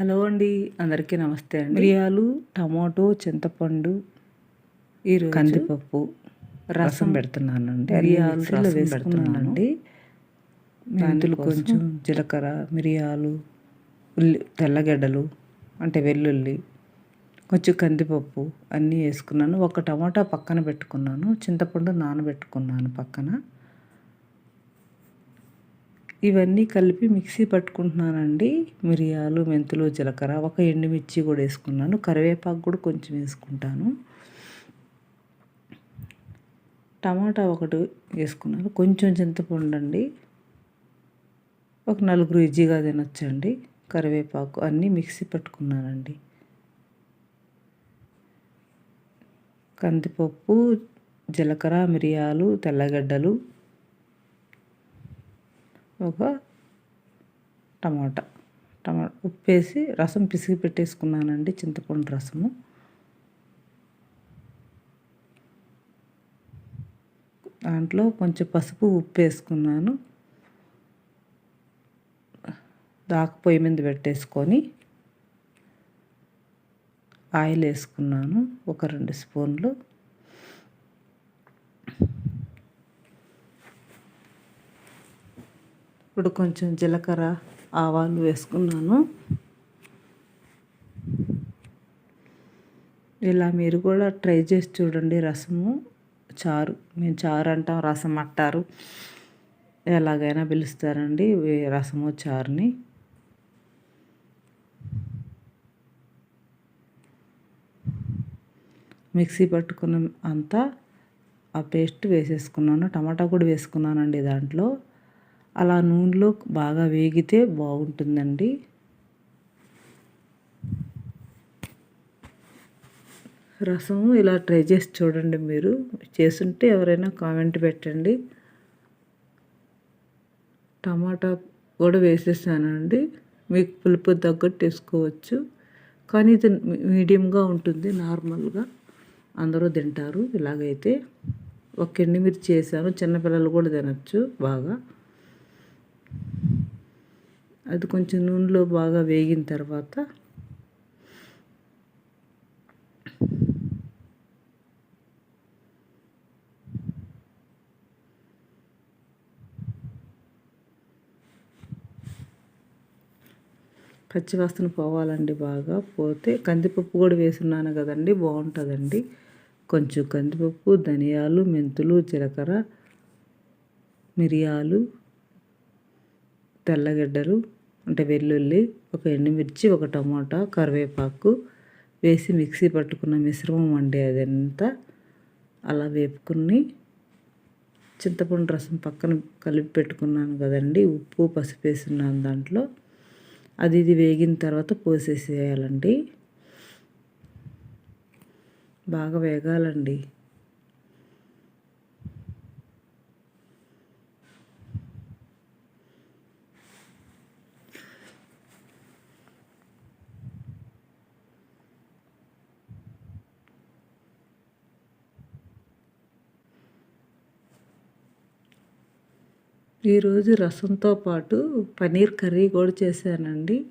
Hello అండి అందరికీ నమస్తే అండి. మిరియాలు టమాటో చింతపండు ఈరోజు కందిపప్పు రసం పెడుతున్నానండి. మిరియాలు రసం వేసుకున్నానండి. మెంతులు కొంచెం జీలకర్ర మిరియాలు ఉల్లి తెల్లగడ్డలు అంటే వెల్లుల్లి కొంచెం కందిపప్పు అన్నీ వేసుకున్నాను. ఒక టమాటా పక్కన పెట్టుకున్నాను. చింతపండు నానబెట్టుకున్నాను పక్కన. ఇవన్నీ కలిపి మిక్సీ పట్టుకుంటున్నానండి. మిరియాలు మెంతులు జీలకర్ర ఒక ఎండుమిర్చి కూడా వేసుకున్నాను. కరివేపాకు కూడా కొంచెం వేసుకుంటాను. టమాటా ఒకటి వేసుకున్నాను. కొంచెం చింతపండు అండి. ఒక నలుగురు ఈజీగా తినొచ్చండి. కరివేపాకు అన్నీ మిక్సీ పట్టుకున్నానండి. కందిపప్పు జీలకర్ర మిరియాలు తెల్లగడ్డలు ఒక టమాటా. టమా ఉప్పు వేసి రసం పిసిగి పెట్టేసుకున్నానండి చింతపండు రసము. దాంట్లో కొంచెం పసుపు ఉప్పు వేసుకున్నాను దాకా పొయ్యి మీద పెట్టేసుకొని ఆయిల్ వేసుకున్నాను ఒక రెండు స్పూన్లు. ఇప్పుడు కొంచెం జీలకర్ర ఆవాలు వేసుకున్నాను. ఇలా మీరు కూడా ట్రై చేసి చూడండి రసము. చారు. మేము చారు అంటాం రసం అంటారు. ఎలాగైనా పిలుస్తారండి రసము చారుని. మిక్సీ పట్టుకున్న అంతా ఆ పేస్ట్ వేసేసుకున్నాను. టమాటా కూడా వేసుకున్నానండి దాంట్లో. అలా నూనెలో బాగా వేగితే బాగుంటుందండి. రసము ఇలా ట్రై చేసి చూడండి మీరు. చేస్తుంటే ఎవరైనా కామెంట్ పెట్టండి. టమాటా కూడా వేసేసానండి. మీకు పులుపు తగ్గట్టు వేసుకోవచ్చు. కానీ ఇది మీడియంగా ఉంటుంది నార్మల్గా. అందరూ తింటారు ఇలాగైతే. ఒక మీరు చేశాను చిన్నపిల్లలు కూడా తినచ్చు బాగా. అది కొంచెం నూనెలో బాగా వేగిన తర్వాత పచ్చివాసన పోవాలండి బాగా. పోతే కందిపప్పు కూడా వేసున్నాను కదండి బాగుంటుందండి. కొంచెం కందిపప్పు ధనియాలు మెంతులు జీలకర్ర మిరియాలు తెల్లగడ్డలు అంటే వెల్లుల్లి ఒక ఎండుమిర్చి ఒక టమాటా కరివేపాకు వేసి మిక్సీ పట్టుకున్న మిశ్రమం అండి అదంతా. అలా వేపుకుని చింతపండు రసం పక్కన కలిపి పెట్టుకున్నాను కదండి. ఉప్పు పసుపు వేసున్నాను దాంట్లో. అది ఇది వేగిన తర్వాత పోసేసేయాలండి. బాగా వేగాలండి. ఈరోజు రసంతో పాటు పనీర్ కర్రీ కూడా చేశానండి.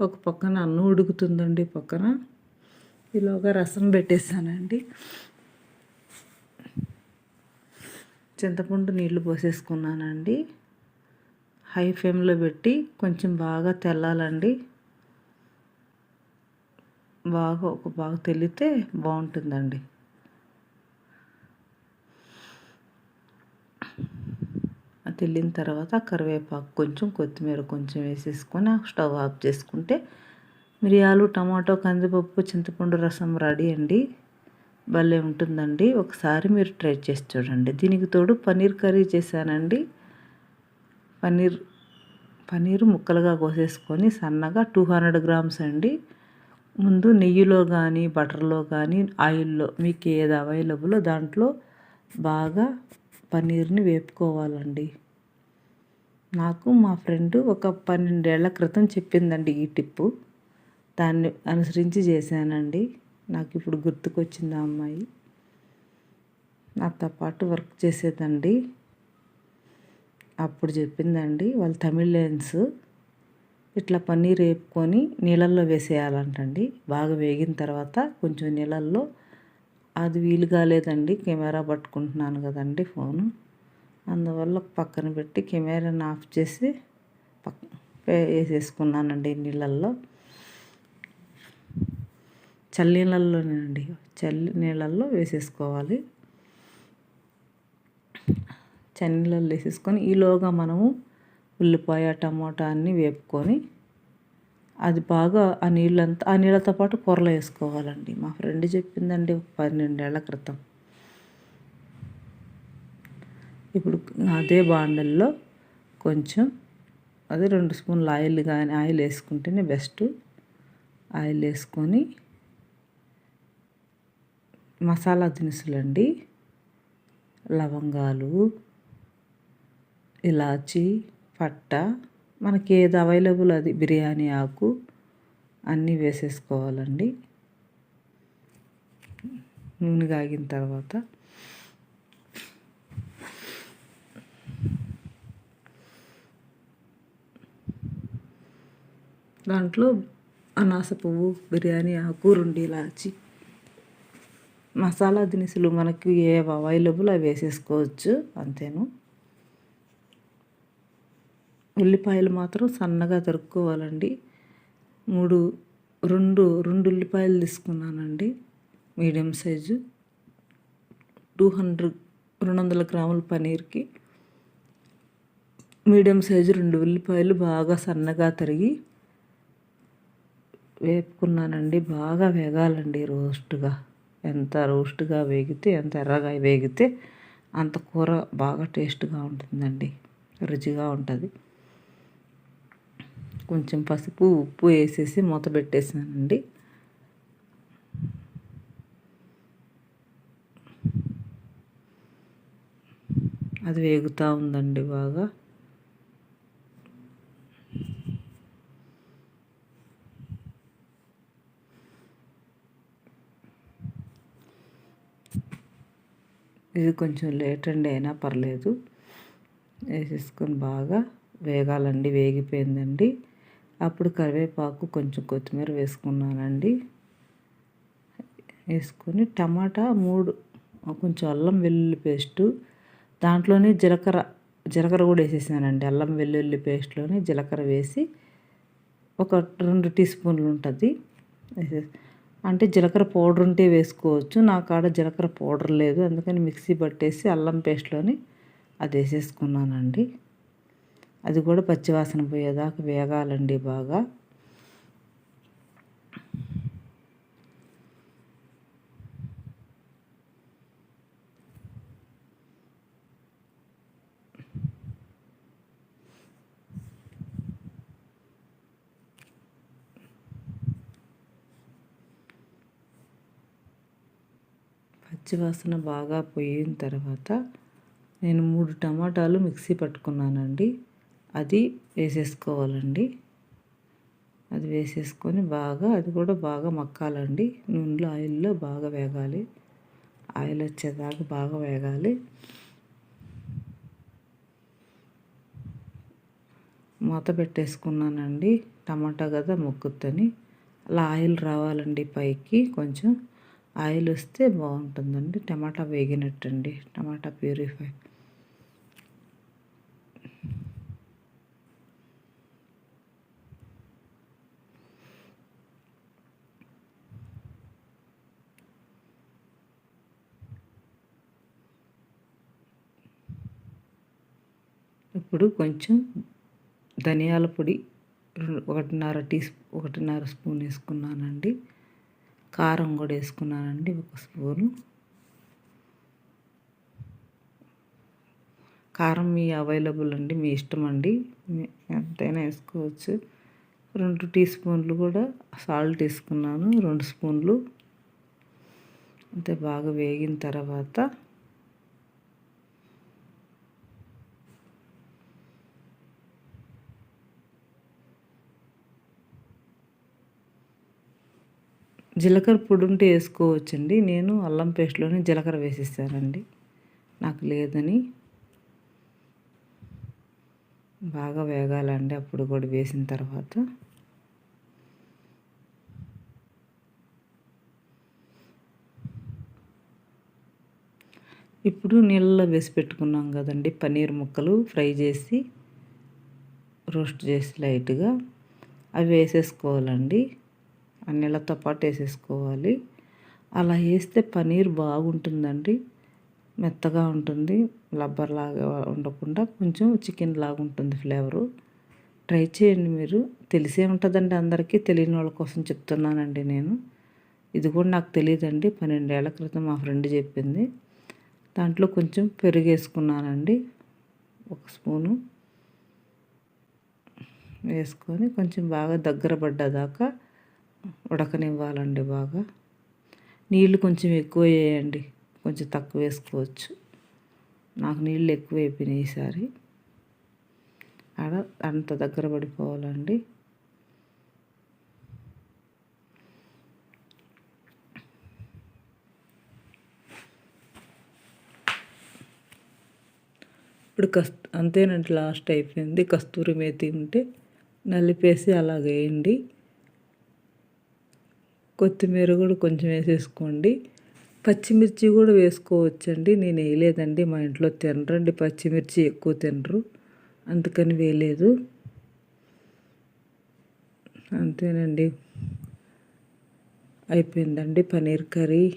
ఒక పక్కన అన్నం ఉడుకుతుందండి పక్కన. ఈలోగా రసం పెట్టేశానండి. చింతపండు నీళ్ళు పోసేసుకున్నానండి. హై ఫ్లేమ్లో పెట్టి కొంచెం బాగా తెల్లాలండి. బాగా ఒక బాగా తెల్లితే బాగుంటుందండి. తెల్లిన తర్వాత కరివేపాకు కొంచెం కొత్తిమీర కొంచెం వేసేసుకొని స్టవ్ ఆఫ్ చేసుకుంటే మిరియాలు టమాటో కందిపప్పు చింతపండు రసం రెడీ అండి. భలే ఉంటుందండి. ఒకసారి మీరు ట్రై చేసి చూడండి. దీనికి తోడు పన్నీర్ కర్రీ చేశానండి. పన్నీర్ పన్నీర్ ముక్కలుగా కోసేసుకొని సన్నగా టూ హండ్రెడ్ గ్రామ్స్ అండి. ముందు నెయ్యిలో కానీ బటర్లో కానీ ఆయిల్లో మీకు ఏది అవైలబుల్లో దాంట్లో బాగా పన్నీర్ని వేపుకోవాలండి. నాకు మా ఫ్రెండ్ ఒక పన్నెండేళ్ళ క్రితం చెప్పిందండి ఈ టిప్పు. దాన్ని అనుసరించి చేశానండి. నాకు ఇప్పుడు గుర్తుకొచ్చింది ఆ అమ్మాయి. నాతో పాటు వర్క్ చేసేదండి. అప్పుడు చెప్పిందండి వాళ్ళు తమిళియన్స్ ఇట్లా పన్నీర్ వేపుకొని నీళ్ళల్లో వేసేయాలంటండి. బాగా వేగిన తర్వాత కొంచెం నీళ్ళల్లో. అది వీలు కాలేదండి కెమెరా పట్టుకుంటున్నాను కదండి ఫోను. అందువల్ల పక్కన పెట్టి కెమెరాని ఆఫ్ చేసి పక్క వేసేసుకున్నానండి నీళ్ళల్లో. చల్లి నీళ్ళల్లోనేనండి. చల్లి నీళ్ళల్లో వేసేసుకోవాలి. చన్నీళ్ళల్లో వేసేసుకొని ఈలోగా మనము ఉల్లిపాయ టమోటా అన్నీ వేపుకొని అది బాగా ఆ నీళ్ళంతా ఆ నీళ్ళతో పాటు కూరలో వేసుకోవాలండి. మా ఫ్రెండ్ చెప్పిందండి ఒక పన్నెండేళ్ళ క్రితం. ఇప్పుడు అదే బాండల్లో కొంచెం అదే రెండు స్పూన్లు ఆయిల్ కానీ ఆయిల్ వేసుకుంటేనే బెస్ట్. ఆయిల్ వేసుకొని మసాలా దినుసులండి లవంగాలు ఇలాచి పట్ట మనకి ఏది అవైలబుల్ అది బిర్యానీ ఆకు అన్నీ వేసేసుకోవాలండి. నూనె కాగిన తర్వాత దాంట్లో అనాస పువ్వు బిర్యానీ ఆకు రెండు ఇలాచి మసాలా దినుసులు మనకి ఏ అవైలబుల్ అవి వేసేసుకోవచ్చు అంతేను. ఉల్లిపాయలు మాత్రం సన్నగా తరుక్కోవాలండి. మూడు రెండు రెండు ఉల్లిపాయలు తీసుకున్నానండి మీడియం సైజు. టూ హండ్రెడ్ రెండు వందల గ్రాముల పనీర్కి మీడియం సైజు రెండు ఉల్లిపాయలు బాగా సన్నగా తరిగి వేపుకున్నానండి. బాగా వేగాలండి రోస్ట్గా. ఎంత రోస్ట్గా వేగితే ఎంత ఎర్రగా వేగితే అంత కూర బాగా టేస్ట్గా ఉంటుందండి. రుచిగా ఉంటుంది. కొంచెం పసుపు ఉప్పు వేసేసి మూత పెట్టేసానండి. అది వేగుతూ ఉందండి బాగా. ఇది కొంచెం లేట్ అండి అయినా పర్లేదు. వేసేసుకొని బాగా వేగాలండి వేగిపోయిందండి. అప్పుడు కరివేపాకు కొంచెం కొత్తిమీర వేసుకున్నానండి. వేసుకొని టమాటా మూడు కొంచెం అల్లం వెల్లుల్లి పేస్టు దాంట్లోనే జీలకర్ర జీలకర్ర కూడా వేసేసానండి అల్లం వెల్లుల్లి పేస్ట్లోనే జీలకర్ర వేసి ఒక రెండు టీ స్పూన్లు ఉంటుంది. అంటే జీలకర్ర పౌడర్ ఉంటే వేసుకోవచ్చు. నా కాడ జీలకర్ర పౌడర్ లేదు. అందుకని మిక్సీ పట్టేసి అల్లం పేస్ట్లోని అది వేసేసుకున్నానండి. అది కూడా పచ్చివాసన పోయేదాకా వేగాలండి బాగా. పచ్చివాసన బాగా పోయిన తర్వాత నేను మూడు టమాటాలు మిక్సీ పట్టుకున్నానండి. అది వేసేసుకోవాలండి. అది వేసేసుకొని బాగా అది కూడా బాగా మక్కాలండి. నూనెలో ఆయిల్లో బాగా వేగాలి. ఆయిల్ వచ్చేదాకా బాగా వేగాలి. మూత పెట్టేసుకున్నానండి. టమాటా కదా మొక్కుద్దని అలా ఆయిల్ రావాలండి పైకి కొంచెం. ఆయిల్ వస్తే బాగుంటుందండి. టమాటా వేగినట్టండి. Tomato purify. ఇప్పుడు కొంచెం ధనియాల పొడి ఒకటిన్నర టీ ఒకటిన్నర స్పూన్ వేసుకున్నానండి. కారం కూడా వేసుకున్నానండి ఒక స్పూను. కారం మీ అవైలబుల్ అండి మీ ఇష్టం అండి. ఎంతైనా వేసుకోవచ్చు. రెండు టీ స్పూన్లు కూడా సాల్ట్ వేసుకున్నాను రెండు స్పూన్లు. అంతే బాగా వేగిన తర్వాత జీలకర్ర పొడి ఉంటే వేసుకోవచ్చండి. నేను అల్లం పేస్ట్లోనే జీలకర్ర వేసేసానండి నాకు లేదని బాగా వేగాలండి. అప్పుడు కూడా వేసిన తర్వాత. ఇప్పుడు నీళ్ళలో వేసి పెట్టుకున్నాం కదండి. పన్నీర్ ముక్కలు ఫ్రై చేసి రోస్ట్ చేసి లైట్గా అవి వేసేసుకోవాలండి. నీళ్ళతో పాటు వేసేసుకోవాలి. అలా వేస్తే పన్నీర్ బాగుంటుందండి. మెత్తగా ఉంటుంది. లబ్బర్ లాగా ఉండకుండా కొంచెం చికెన్ లాగా ఉంటుంది ఫ్లేవరు. ట్రై చేయండి మీరు. తెలిసే ఉంటుందండి అందరికీ. తెలియని వాళ్ళ కోసం చెప్తున్నానండి నేను. ఇది కూడా నాకు తెలియదండి. పన్నెండేళ్ళ క్రితం మా ఫ్రెండ్ చెప్పింది. దాంట్లో కొంచెం పెరుగు వేసుకున్నానండి. ఒక స్పూను. వేసుకొని కొంచెం బాగా దగ్గర పడ్డదాకా ఉడకనివ్వాలండి బాగా. నీళ్ళు కొంచెం ఎక్కువ వేయండి. కొంచెం తక్కువ వేసుకోవచ్చు. నాకు నీళ్ళు ఎక్కువ అయిపోయినాయి ఈసారి. ఆడ అంత దగ్గర పడిపోవాలండి. ఇప్పుడు కస్ అంతేనండి లాస్ట్ అయిపోయింది. కస్తూరి మేతి ఉంటే నలిపేసి అలాగ వేయండి కొత్తిమీర కూడా కొంచెం వేసేసుకోండి. పచ్చిమిర్చి కూడా వేసుకోవచ్చండి. నేను వేయలేదండి మా ఇంట్లో తినరండి పచ్చిమిర్చి ఎక్కువ తినరు. అందుకని వేయలేదు. అంతేనండి. అయిపోయిందండి పనీర్ కర్రీ.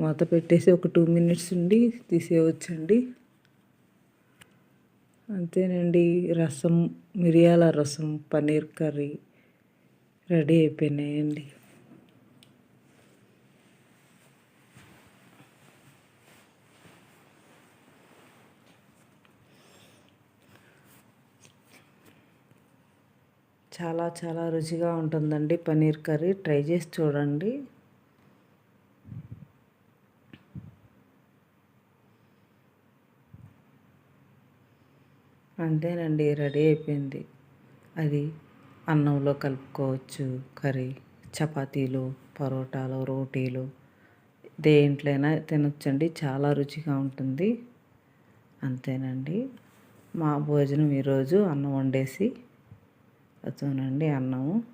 మూత పెట్టేసి ఒక టూ మినిట్స్ ఉండి తీసేయవచ్చండి. అంతేనండి రసం మిరియాల రసం పన్నీర్ కర్రీ రెడీ అయిపోయినాయండి. చాలా చాలా రుచిగా ఉంటుందండి పన్నీర్ కర్రీ. ట్రై చేసి చూడండి. అంతేనండి రెడీ అయిపోయింది. అది అన్నంలో కలుపుకోవచ్చు కర్రీ చపాతీలు పరోటాలు రోటీలు. దేంట్లైనా తినొచ్చండి చాలా రుచిగా ఉంటుంది. అంతేనండి. మా భోజనం ఈరోజు అన్నం వండేసి చూనండి అన్నము.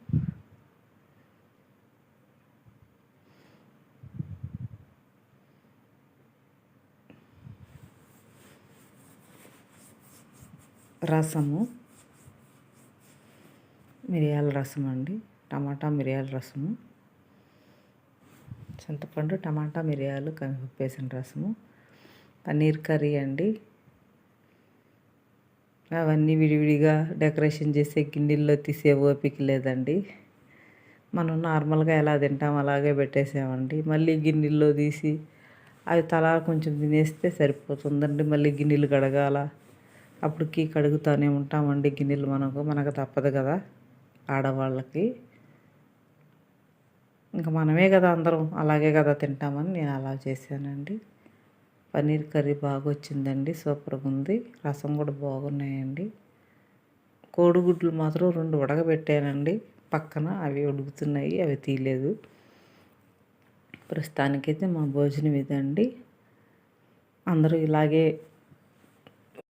రసము. మిరియాల రసం అండి టమాటా మిరియాల రసము. చింతపండు టమాటా మిరియాలు కందిపప్పు వేసిన రసము. పన్నీర్ కర్రీ అండి. అవన్నీ విడివిడిగా డెకరేషన్ చేసే గిన్నెల్లో తీసే ఓపిక లేదండి. మనం నార్మల్గా ఎలా తింటాం అలాగే పెట్టేసామండి. మళ్ళీ గిన్నెల్లో తీసి అవి తలా కొంచెం తినేస్తే సరిపోతుందండి. మళ్ళీ గిన్నెలు కడగాల. అప్పటికి కడుగుతూనే ఉంటామండి గిన్నెలు మనకు. మనకు తప్పదు కదా ఆడవాళ్ళకి. ఇంకా మనమే కదా అందరం అలాగే కదా తింటామని నేను అలా చేశానండి. పన్నీర్ కర్రీ బాగా వచ్చిందండి సూపర్గా ఉంది రసం కూడా బాగున్నాయండి. కోడిగుడ్లు మాత్రం రెండు ఉడకబెట్టానండి. పక్కన అవి ఉడుకుతున్నాయి అవి తీయలేదు. ప్రస్తుతానికైతే మా భోజనం ఇదండి. అందరూ ఇలాగే